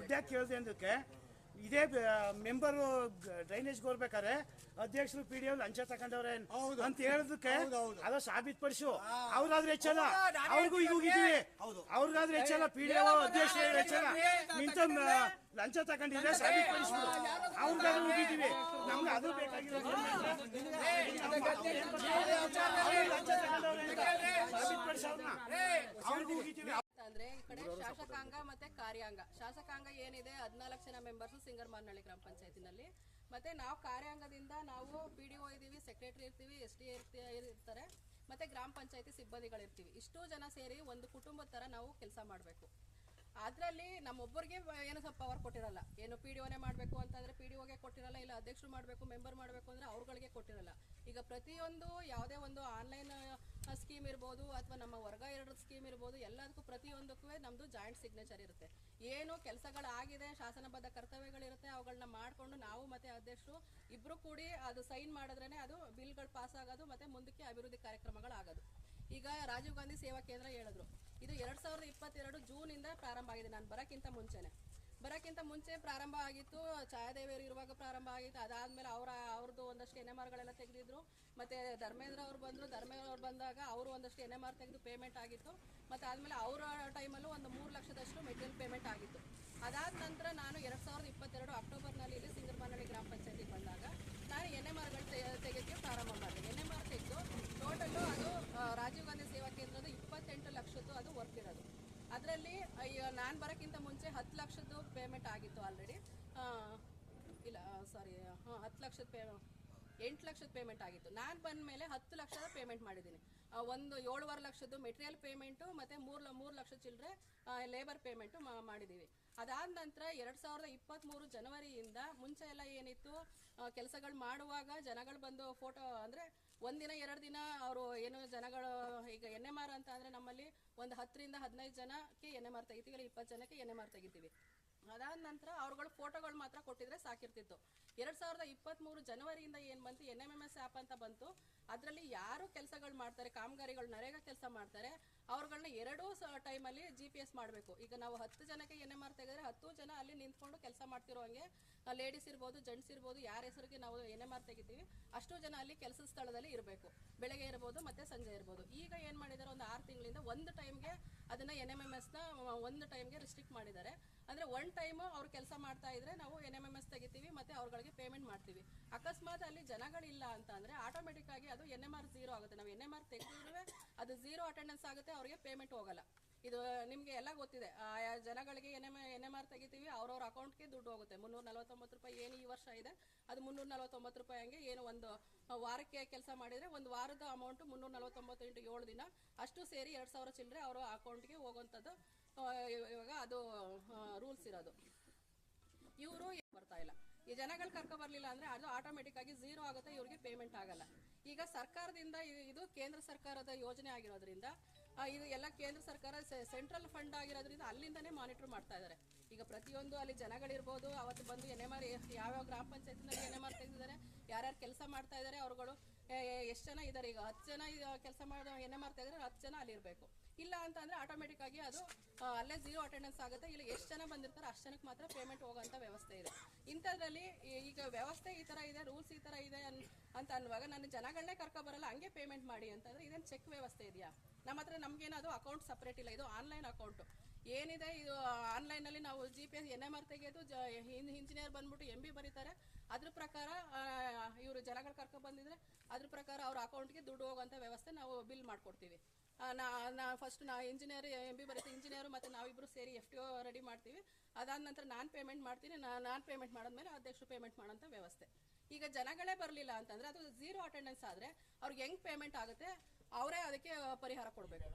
ಅದ್ಯಾಕೆ ಕೇಳಿದೆ ಅಂದಕ್ಕೆ ಇದೇ ಮೆಂಬರು ಡ್ರೈನೇಜ್ಗೆ ಹೋಗ್ಬೇಕಾದ್ರೆ ಅಧ್ಯಕ್ಷರು ಪಿ ಡಿ ಲಂಚ ತಗೊಂಡವ್ರೆ. ಅಂತ ಹೇಳದಕ್ಕೆ ಅದ ಹೌದು. ಪಡಿಸು ಸಾಬೀತ್ಪಡಿಸು ಅವ್ರಾದ್ರೂ ಹೆಚ್ಚಲ್ಲ? ನಾನೇ ಅವ್ರಿಗೂ ಈಗ ಅವ್ರಿಗಾದ್ರೆ ಹೆಚ್ಚಲ್ಲ ಪಿ ಡಿ ಅಧ್ಯಕ್ಷರು ಹೆಚ್ಚಲ್ಲ ನಿಂತ ಲಂಚ ತಗೊಂಡಿದ್ರೆ ಪಡಿಸು ಅವ್ರಿಗಾದ್ರೂ ಹೋಗಿದ್ದೀವಿ ನಮ್ಗೆ ಅದು ಬೇಕಾಗಿರೋದು ಲಂಚ ತಗೊಂಡವ್ರೆ ಅವ್ರಿಗೂ ಹೋಗಿದ್ದೀವಿ ಶಾಸಕಾಂಗ ಮತ್ತೆ ಕಾರ್ಯಾಂಗ. ಶಾಸಕಾಂಗ ಏನಿದೆ? ಹದಿನಾಲ್ಕು ಜನ ಮೆಂಬರ್ಸ್ ಸಿಂಗರ್ ಮಾನಹಳ್ಳಿ ಗ್ರಾಮ ಪಂಚಾಯತಿನಲ್ಲಿ. ಮತ್ತೆ ನಾವು ಕಾರ್ಯಾಂಗದಿಂದ ನಾವು ಪಿ ಡಿ ಒ ಇದ್ದೀವಿ ಸೆಕ್ರೆಟರಿ ಇರ್ತೀವಿ ಎಸ್ ಡಿ ಇರ್ತಾರೆ. ಮತ್ತೆ ಗ್ರಾಮ ಪಂಚಾಯತಿ ಸಿಬ್ಬಂದಿಗಳಿರ್ತೀವಿ. ಇಷ್ಟು ಜನ ಸೇರಿ ಒಂದು ಕುಟುಂಬದ ತರ ನಾವು ಕೆಲಸ ಮಾಡಬೇಕು. ಅದರಲ್ಲಿ ನಮ್ಮೊಬ್ಬರಿಗೆ ಏನು ಸ್ವಲ್ಪ ಪವರ್ ಕೊಟ್ಟಿರಲ್ಲ. ಏನು ಪಿ ಡಿ ಒನೇ ಮಾಡಬೇಕು ಅಂತಂದ್ರೆ ಪಿ ಡಿ ಒಗೆ ಕೊಟ್ಟಿರಲ್ಲ ಇಲ್ಲ ಅಧ್ಯಕ್ಷರು ಮಾಡಬೇಕು ಮೆಂಬರ್ ಮಾಡಬೇಕು ಅಂದ್ರೆ ಅವ್ರುಗಳಿಗೆ ಕೊಟ್ಟಿರಲ್ಲ. ಈಗ ಪ್ರತಿಯೊಂದು ಯಾವುದೇ ಒಂದು ಆನ್ಲೈನ್ ಸ್ಕೀಮ್ ಇರ್ಬೋದು ಅಥವಾ ನಮ್ಮ ವರ್ಗ ಎರಡು ಸ್ಕೀಮ್ ಇರ್ಬೋದು, ಎಲ್ಲದಕ್ಕೂ ಪ್ರತಿಯೊಂದಕ್ಕೂ ನಮ್ಮದು ಜಾಯಿಂಟ್ ಸಿಗ್ನೇಚರ್ ಇರುತ್ತೆ. ಏನು ಕೆಲಸಗಳಾಗಿದೆ ಶಾಸನಬದ್ಧ ಕರ್ತವ್ಯಗಳಿರುತ್ತೆ ಅವುಗಳನ್ನ ಮಾಡಿಕೊಂಡು ನಾವು ಮತ್ತೆ ಅಧ್ಯಕ್ಷರು ಇಬ್ಬರು ಕೂಡಿ ಅದು ಸೈನ್ ಮಾಡಿದ್ರೇ ಅದು ಬಿಲ್ಗಳು ಪಾಸ್ ಆಗೋದು ಮತ್ತೆ ಮುಂದಕ್ಕೆ ಅಭಿವೃದ್ಧಿ ಕಾರ್ಯಕ್ರಮಗಳಾಗೋದು ಈಗ ರಾಜೀವ್ ಗಾಂಧಿ ಸೇವಾ ಕೇಂದ್ರ ಹೇಳಿದ್ರು. ಇದು ಎರಡ್ ಸಾವಿರದ ಇಪ್ಪತ್ತೆರಡು ಜೂನ್ ಇಂದ ಪ್ರಾರಂಭ ಆಗಿದೆ. ನಾನು ಬರಕ್ಕಿಂತ ಮುಂಚೆನೆ. ಬರಕ್ಕಿಂತ ಮುಂಚೆ ಪ್ರಾರಂಭ ಆಗಿತ್ತು. ಛಾಯಾದೇವಿಯರು ಇರುವಾಗ ಪ್ರಾರಂಭ ಆಗಿತ್ತು. ಅದಾದ್ಮೇಲೆ ಅವರ, ಅವ್ರದ್ದು ಒಂದಷ್ಟು ಎನ್ ಎಂ ಆರ್ಗಳೆಲ್ಲ ತೆಗೆದಿದ್ರು. ಮತ್ತೆ ಧರ್ಮೇಂದ್ರ ಅವ್ರು ಬಂದರು. ಧರ್ಮೇಂದ್ರ ಅವ್ರು ಬಂದಾಗ ಅವರು ಒಂದಷ್ಟು ಎನ್ ಎಂ ಆರ್ ತೆಗೆದು ಪೇಮೆಂಟ್ ಆಗಿತ್ತು. ಮತ್ತೆ ಆದಮೇಲೆ ಅವರ ಟೈಮಲ್ಲೂ ಒಂದು ಮೂರು ಲಕ್ಷದಷ್ಟು ಮೆಟೀರಿಯಲ್ ಪೇಮೆಂಟ್ ಆಗಿತ್ತು. ಅದಾದ ನಂತರ ನಾನು ಎರಡು ಸಾವಿರದ ಇಪ್ಪತ್ತೆರಡು ಅಕ್ಟೋಬರ್ನಲ್ಲಿ ಇಲ್ಲಿ ಸಿಂಗರ್ಮಾನಹಳ್ಳಿ ಗ್ರಾಮ ಪಂಚಾಯತಿಗೆ ಬಂದಾಗ ನಾನು ಎನ್ ಎಂ ಆರ್ಗಳು ತೆಗೆಯೋಕ್ಕೆ ಪ್ರಾರಂಭ ಮಾಡಿದೆ ಎನ್ ಎಂ ಆರ್ ತೆಗೆದು ಟೋಟಲ್ಲು ಅದು ಆ, ರಾಜೀವ್ ಗಾಂಧಿ ಸೇವಾ ಕೇಂದ್ರದ ಇಪ್ಪತ್ತೆಂಟು ಲಕ್ಷದ್ದು ಅದು ವರ್ಕ್ ಇರೋದು ಅದರಲ್ಲಿ ನಾನು ಬರೋಕ್ಕಿಂತ ಮುಂಚೆ ಹತ್ತು ಲಕ್ಷದ್ದು ಪೇಮೆಂಟ್ ಆಗಿತ್ತು ಆಲ್ರೆಡಿ ಇಲ್ಲ ಸಾರಿ ಹಾಂ, ಹತ್ತು ಲಕ್ಷದ ಪೇ ಎಂಟು ಲಕ್ಷದ ಪೇಮೆಂಟ್ ಆಗಿತ್ತು. ನಾನು ಬಂದ ಮೇಲೆ ಹತ್ತು ಲಕ್ಷದ ಪೇಮೆಂಟ್ ಮಾಡಿದ್ದೀನಿ. ಒಂದು ಏಳುವರೆ ಲಕ್ಷದ್ದು ಮೆಟೀರಿಯಲ್ ಪೇಮೆಂಟು ಮತ್ತು ಮೂರು ಮೂರು ಲಕ್ಷ ಚಿಲ್ಲರೆ ಲೇಬರ್ ಪೇಮೆಂಟು ಮಾಡಿದ್ದೀವಿ ಅದಾದ ನಂತರ ಎರಡು ಸಾವಿರದ ಇಪ್ಪತ್ತ್ಮೂರು ಜನವರಿಯಿಂದ ಮುಂಚೆ ಎಲ್ಲ ಏನಿತ್ತು ಕೆಲಸಗಳು ಮಾಡುವಾಗ ಜನಗಳು ಬಂದು ಫೋಟೋ ಅಂದರೆ ಒಂದಿನ ಎರಡು ದಿನ ಅವರು ಏನು ಜನಗಳು ಈಗ ಎನ್ ಎಂ ಆರ್ ಅಂತ ಅಂದರೆ ನಮ್ಮಲ್ಲಿ ಒಂದು ಹತ್ತರಿಂದ ಹದಿನೈದು ಜನಕ್ಕೆ ಎನ್ ಎಂ ಆರ್ ತೆಗಿತೀವಿ ಇಪ್ಪತ್ತು ಜನಕ್ಕೆ ಎನ್ ಎಂ ಆರ್ ತೆಗಿತೀವಿ. ಅದಾದ ನಂತರ ಅವ್ರುಗಳು ಫೋಟೋಗಳು ಮಾತ್ರ ಕೊಟ್ಟಿದ್ರೆ ಸಾಕಿರ್ತಿತ್ತು. ಎರಡು ಸಾವಿರದ ಇಪ್ಪತ್ತ್ಮೂರು ಜನವರಿಯಿಂದ ಏನು ಬಂತು N M M S app ಅಂತ ಬಂತು. ಅದರಲ್ಲಿ ಯಾರು ಕೆಲಸಗಳು ಮಾಡ್ತಾರೆ, ಕಾಮಗಾರಿಗಳು ನರೇಗಾ ಕೆಲಸ ಮಾಡ್ತಾರೆ ಅವ್ರುಗಳನ್ನ ಎರಡೂ ಟೈಮಲ್ಲಿ ಜಿ ಪಿ ಎಸ್ ಮಾಡಬೇಕು. ಈಗ ನಾವು ಹತ್ತು ಜನಕ್ಕೆ ಎನ್ ಎಂ ಆರ್ ತೆಗೆದ್ರೆ ಹತ್ತು ಜನ ಅಲ್ಲಿ ನಿಂತ್ಕೊಂಡು ಕೆಲಸ ಮಾಡ್ತಿರೋ ಹಂಗೆ ಲೇಡೀಸ್ ಇರ್ಬೋದು ಜೆಂಟ್ಸ್ ಇರ್ಬೋದು, ಯಾರ ಹೆಸರಿಗೆ ನಾವು ಎನ್ ಎಂ ಆರ್ ತೆಗಿತೀವಿ, ಅಷ್ಟು ಜನ ಅಲ್ಲಿ ಕೆಲಸದ ಸ್ಥಳದಲ್ಲಿ ಇರಬೇಕು. ಬೆಳಗ್ಗೆ ಇರ್ಬೋದು, ಮತ್ತೆ ಸಂಜೆ ಇರ್ಬೋದು. ಈಗ ಏನು ಮಾಡಿದ್ದಾರೆ ಒಂದು ಆರು ತಿಂಗಳಿಂದ ಒಂದು ಟೈಮ್ಗೆ ಅದನ್ನ ಎನ್ ಎಂ ಎಂ ಎಸ್ನ ಒಂದು ಟೈಮ್ಗೆ ರಿಸ್ಟ್ರಿಕ್ಟ್ ಮಾಡಿದ್ದಾರೆ. ಅಂದ್ರೆ ಒನ್ ಟೈಮು ಅವ್ರು ಕೆಲಸ ಮಾಡ್ತಾ ಇದ್ರೆ ನಾವು ಎನ್ ಎಂ ಎಂ ಎಸ್ ತೆಗಿತೀವಿ, ಮತ್ತೆ ಅವ್ರಗಳಿಗೆ ಪೇಮೆಂಟ್ ಮಾಡ್ತೀವಿ. ಅಕಸ್ಮಾತ್ ಅಲ್ಲಿ ಜನಗಳಿಲ್ಲ ಅಂತ ಅಂದ್ರೆ ಆಟೋಮೆಟಿಕ್ ಆಗಿ ಅದು ಎನ್ ಎಂ ಆರ್ ಝೀರೋ ಆಗುತ್ತೆ. ನಾವು ಎನ್ ಎಂ ಆರ್ ತೆಗೆದಿರುವೆ, ಅದು ಝೀರೋ ಅಟೆಂಡೆನ್ಸ್ ಆಗುತ್ತೆ, ಅವ್ರಿಗೆ ಪೇಮೆಂಟ್ ಹೋಗಲ್ಲ. ಇದು ನಿಮಗೆ ಎಲ್ಲ ಗೊತ್ತಿದೆ. ಆಯಾ ಜನಗಳಿಗೆ N M N M R ತೆಗಿತೀವಿ ಅವ್ರವ್ರ ಅಕೌಂಟ್ಗೆ ದುಡ್ಡು ಹೋಗುತ್ತೆ. ಮುನ್ನೂರ ನಲವತ್ತೊಂಬತ್ತು ರೂಪಾಯಿ ಏನು ಈ ವರ್ಷ ಇದೆ ಅದು ಮುನ್ನೂರ ನಲವತ್ತೊಂಬತ್ತು ರೂಪಾಯಿ ಹಂಗೆ ಏನು ಒಂದು ವಾರಕ್ಕೆ ಕೆಲಸ ಮಾಡಿದರೆ ಒಂದು ವಾರದ ಅಮೌಂಟು ಮುನ್ನೂರ ನಲವತ್ತೊಂಬತ್ತು ಇಂಟು ಏಳು ದಿನ ಅಷ್ಟು ಸೇರಿ ಎರಡು ಸಾವಿರ ಚಿಲ್ಲರೆ ಅವರ ಅಕೌಂಟ್ಗೆ ಹೋಗುವಂಥದ್ದು ಆ, ಇವಾಗ ಅದು ರೂಲ್ಸ್ ಇರೋದು. ಇವರು ಬರ್ತಾ ಇಲ್ಲ. ಈ ಜನಗಳು ಕರ್ಕೊ ಬರಲಿಲ್ಲ ಅಂದ್ರೆ ಅದು ಆಟೋಮೆಟಿಕ್ ಆಗಿ ಝೀರೋ ಆಗುತ್ತೆ ಇವ್ರಿಗೆ ಪೇಮೆಂಟ್ ಆಗಲ್ಲ. ಈಗ ಸರ್ಕಾರದಿಂದ ಇದು ಕೇಂದ್ರ ಸರ್ಕಾರದ ಯೋಜನೆ ಆಗಿರೋದ್ರಿಂದ ಆ, ಇದು ಎಲ್ಲ ಕೇಂದ್ರ ಸರ್ಕಾರ ಸೆಂಟ್ರಲ್ ಫಂಡ್ ಆಗಿರೋದ್ರಿಂದ ಅಲ್ಲಿಂದನೇ ಮಾನಿಟರ್ ಮಾಡ್ತಾ ಇದ್ದಾರೆ ಈಗ ಪ್ರತಿಯೊಂದು ಅಲ್ಲಿ ಜನಗಳಿರ್ಬೋದು, ಅವತ್ತು ಬಂದು ಎನ್ ಎಂ ಆರ್ ಯಾವ್ಯಾವ ಗ್ರಾಮ ಪಂಚಾಯತ್ನಲ್ಲಿ ಎನ್ ಎಂ ಆರ್ ತೆಗೆದಿದ್ದಾರೆ ಯಾರ್ಯಾರು ಕೆಲಸ ಮಾಡ್ತಾ ಇದ್ದಾರೆ ಅವ್ರುಗಳು ಎಷ್ಟು ಜನ ಇದ್ದಾರೆ ಈಗ? ಹತ್ತು ಜನ ಕೆಲಸ ಮಾಡೋ ಎನ್ ಎಂ ಆರ್ ತೆಗೆದ್ರೆ ಹತ್ತು ಜನ ಅಲ್ಲಿ ಇರಬೇಕು. ಇಲ್ಲ ಅಂತ ಅಂದರೆ ಆಟೋಮೆಟಿಕ್ ಆಗಿ ಅದು ಅಲ್ಲೇ ಜೀರೋ ಅಟೆಂಡೆನ್ಸ್ ಆಗುತ್ತೆ. ಇಲ್ಲಿ ಎಷ್ಟು ಜನ ಬಂದಿರ್ತಾರೆ ಅಷ್ಟು ಜನಕ್ಕೆ ಮಾತ್ರ ಪೇಮೆಂಟ್ ಹೋಗೋಂಥ ವ್ಯವಸ್ಥೆ ಇದೆ. ಇಂಥದ್ರಲ್ಲಿ ಈಗ ವ್ಯವಸ್ಥೆ ಈ ಥರ ಇದೆ ರೂಲ್ಸ್ ಈ ಥರ ಇದೆ ಅಂತ ಅನ್ನುವಾಗ ನಾನು ಜನಗಳನ್ನೇ ಕರ್ಕೊ ಬರಲ್ಲ ಹಂಗೆ ಪೇಮೆಂಟ್ ಮಾಡಿ ಅಂತಂದ್ರೆ ಇದೇನು ಚೆಕ್ ವ್ಯವಸ್ಥೆ ಇದೆಯಾ? ನಮ್ಮ ಹತ್ರ ನಮ್ಗೇನದು ಅಕೌಂಟ್ ಸಪ್ರೇಟ್ ಇಲ್ಲ, ಇದು ಆನ್ಲೈನ್ ಅಕೌಂಟು ಏನಿದೆ ಇದು ಆನ್ಲೈನಲ್ಲಿ ನಾವು G P S N M R ತೆಗೆಯೋದು ಇಂಜಿನಿಯರ್ ಬಂದ್ಬಿಟ್ಟು ಎಂ ಬಿ ಬರೀತಾರೆ. ಅದ್ರ ಪ್ರಕಾರ ಇವರು ಜನಗಳು ಕರ್ಕೊ ಬಂದಿದ್ರೆ ಅದ್ರ ಪ್ರಕಾರ ಅವ್ರ ಅಕೌಂಟ್ಗೆ ದುಡ್ಡು ಹೋಗೋಂಥ ವ್ಯವಸ್ಥೆ ನಾವು ಬಿಲ್ ಮಾಡ್ಕೊಡ್ತೀವಿ. ನಾ ಫಸ್ಟ್ ನಾ ಇಂಜಿನಿಯರ್ ಎಂ ಬಿ ಬರುತ್ತೆ ಇಂಜಿನಿಯರ್ ಮತ್ತೆ ನಾವಿಬ್ಬರು ಸೇರಿ ಎಫ್ ಟಿ ಒ ರೆಡಿ ಮಾಡ್ತೀವಿ. ಅದಾದ ನಂತರ ನಾನು ಪೇಮೆಂಟ್ ಮಾಡ್ತೀನಿ ನಾನು ಪೇಮೆಂಟ್ ಮಾಡಿದ್ಮೇಲೆ ಅಧ್ಯಕ್ಷರು ಪೇಮೆಂಟ್ ಮಾಡೋಂಥ ವ್ಯವಸ್ಥೆ. ಈಗ ಜನಗಳೇ ಬರಲಿಲ್ಲ ಅಂತಂದ್ರೆ ಅದು ಝೀರೋ ಅಟೆಂಡೆನ್ಸ್ ಆದ್ರೆ ಅವ್ರಿಗೆ ಹೆಂಗ್ ಪೇಮೆಂಟ್ ಆಗುತ್ತೆ? ಅವರೇ ಅದಕ್ಕೆ ಪರಿಹಾರ ಕೊಡಬೇಕು.